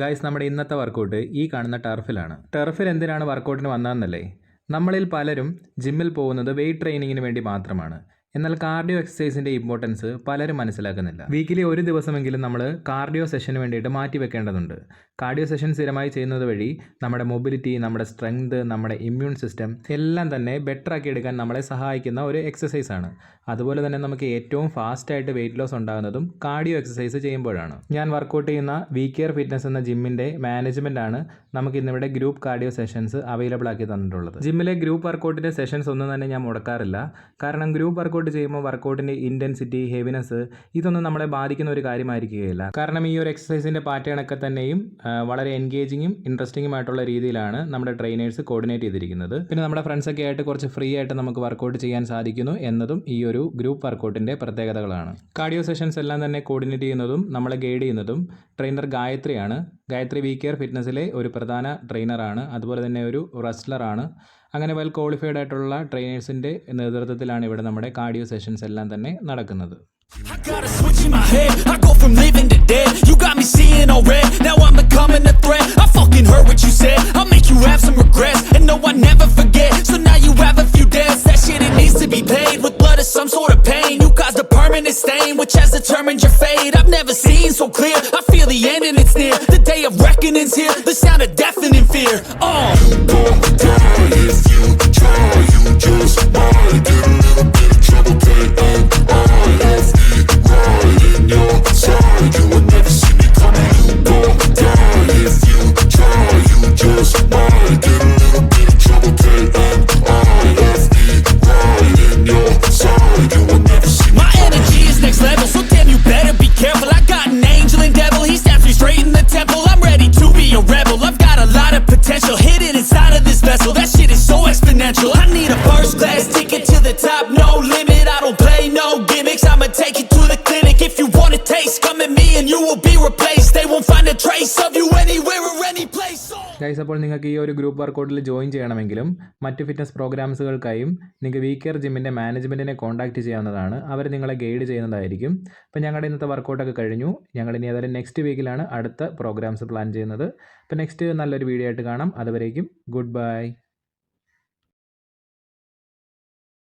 Guys നമ്മുടെ ഇന്നത്തെ workout ഈ കാണുന്ന ടർഫിലാണ് ടർഫിൽ എന്തിനാണ് വർക്കൗട്ടിന് വന്നതെന്നല്ലേ? നമ്മളിൽ പലരും ജിമ്മിൽ പോകുന്നത് വെയിറ്റ് ട്രെയിനിങ്ങിന് വേണ്ടി മാത്രമാണ്. എന്നാൽ കാർഡിയോ എക്സസൈസിന്റെ ഇമ്പോർട്ടൻസ് പലരും മനസ്സിലാക്കുന്നില്ല. വീക്കിലി ഒരു ദിവസമെങ്കിലും നമ്മൾ കാർഡിയോ സെഷന് വേണ്ടിയിട്ട് മാറ്റി വെക്കേണ്ടതുണ്ട്. കാർഡിയോ സെഷൻ സ്ഥിരമായി ചെയ്യുന്നത് വഴി നമ്മുടെ മൊബിലിറ്റി നമ്മുടെ സ്ട്രെങ്ത് നമ്മുടെ ഇമ്മ്യൂൺ സിസ്റ്റം എല്ലാം തന്നെ ബെറ്റർ ആക്കി എടുക്കാൻ നമ്മളെ സഹായിക്കുന്ന ഒരു എക്സസൈസ് ആണ്. അതുപോലെ തന്നെ നമുക്ക് ഏറ്റവും ഫാസ്റ്റായിട്ട് വെയിറ്റ് ലോസ് ഉണ്ടാകുന്നതും കാർഡിയോ എക്സസൈസ് ചെയ്യുമ്പോഴാണ്. ഞാൻ വർക്കൗട്ട് ചെയ്യുന്ന വി കെയർ ഫിറ്റ്നസ് എന്ന ജിമ്മിന്റെ മാനേജ്മെന്റ് ആണ് നമുക്ക് ഇന്നിവിടെ ഗ്രൂപ്പ് കാർഡിയോ സെഷൻസ് അവൈലബിൾ ആക്കി തന്നിട്ടുള്ളത്. ജിമ്മിലെ ഗ്രൂപ്പ് വർക്കൗട്ടിന്റെ സെഷൻസ് ഒന്നും തന്നെ ഞാൻ മുടക്കാറില്ല. കാരണം ഗ്രൂപ്പ് വർക്കൗട്ട് ചെയ്യുമ്പോൾ വർക്കൗട്ടിന്റെ ഇന്റൻസിറ്റി ഹെവിനെസ് ഇതൊന്നും നമ്മളെ ബാധിക്കുന്ന ഒരു കാര്യമായിരിക്കുകയില്ല. കാരണം ഈ ഒരു എക്സസൈസിന്റെ പാറ്റേൺ ഒക്കെ തന്നെയും വളരെ എൻഗേജിങ്ങും ഇൻട്രസ്റ്റിംഗും ആയിട്ടുള്ള രീതിയിലാണ് നമ്മുടെ ട്രെയിനേഴ്സ് കോർഡിനേറ്റ് ചെയ്തിരിക്കുന്നത്. പിന്നെ നമ്മുടെ ഫ്രണ്ട്സൊക്കെ ആയിട്ട് കുറച്ച് ഫ്രീ ആയിട്ട് നമുക്ക് വർക്കൗട്ട് ചെയ്യാൻ സാധിക്കുന്നു എന്നതും ഈ ഒരു ഗ്രൂപ്പ് വർക്കൗട്ടിന്റെ പ്രത്യേകതകളാണ്. കാർഡിയോ സെഷൻസ് എല്ലാം തന്നെ കോർഡിനേറ്റ് ചെയ്യുന്നതും നമ്മളെ ഗൈഡ് ചെയ്യുന്നതും ട്രെയിനർ ഗായത്രിയാണ്. ഗായത്രി വി കെയർ ഫിറ്റ്നസ്സിലെ ഒരു പ്രധാന ട്രെയിനറാണ്. അതുപോലെ തന്നെ ഒരു റെസ്ലറാണ്. അങ്ങനെ വെൽ ക്വാളിഫൈഡ് ആയിട്ടുള്ള ട്രെയിനേഴ്സിന്റെ നേതൃത്വത്തിലാണ് ഇവിടെ നമ്മുടെ കാർഡിയോ സെഷൻസ് എല്ലാം തന്നെ നടക്കുന്നത്. With blood or some sort of pain. You caused a permanent stain, which has determined your fate. I've never seen so clear. I feel the end and it's near. The day of reckoning's here. The sound of deafening fear. Oh. Top, no limit. I don't play no gimmicks. I'ma take you to the clinic. If you want a taste, come at me and you will be replaced. They won't find a trace of you anywhere or any place. Guys അപ്പോൾ നിങ്ങൾക്ക് ഈ ഒരു group വർക്കൗട്ടിൽ join ചെയ്യണമെങ്കിലും മറ്റ് fitness പ്രോഗ്രാംസുകൾക്കായും നിങ്ങൾക്ക് V care ജിമ്മിന്റെ മാനേജ്മെന്റിനെ contact ചെയ്യാവുന്നതാണ് അവർ നിങ്ങളെ ഗൈഡ് ചെയ്യുന്നതായിരിക്കും അപ്പോൾ ഞങ്ങളുടെ ഇന്നത്തെ വർക്കൗട്ടൊക്കെ കഴിഞ്ഞു ഞങ്ങൾ ഇനി ഏതായാലും നെക്സ്റ്റ് വീക്കിലാണ് അടുത്ത പ്രോഗ്രാംസ് പ്ലാൻ ചെയ്യുന്നത് അപ്പോൾ നെക്സ്റ്റ് നല്ലൊരു വീഡിയോ ആയിട്ട് കാണാം അതുവരേക്കും ഗുഡ് ബൈ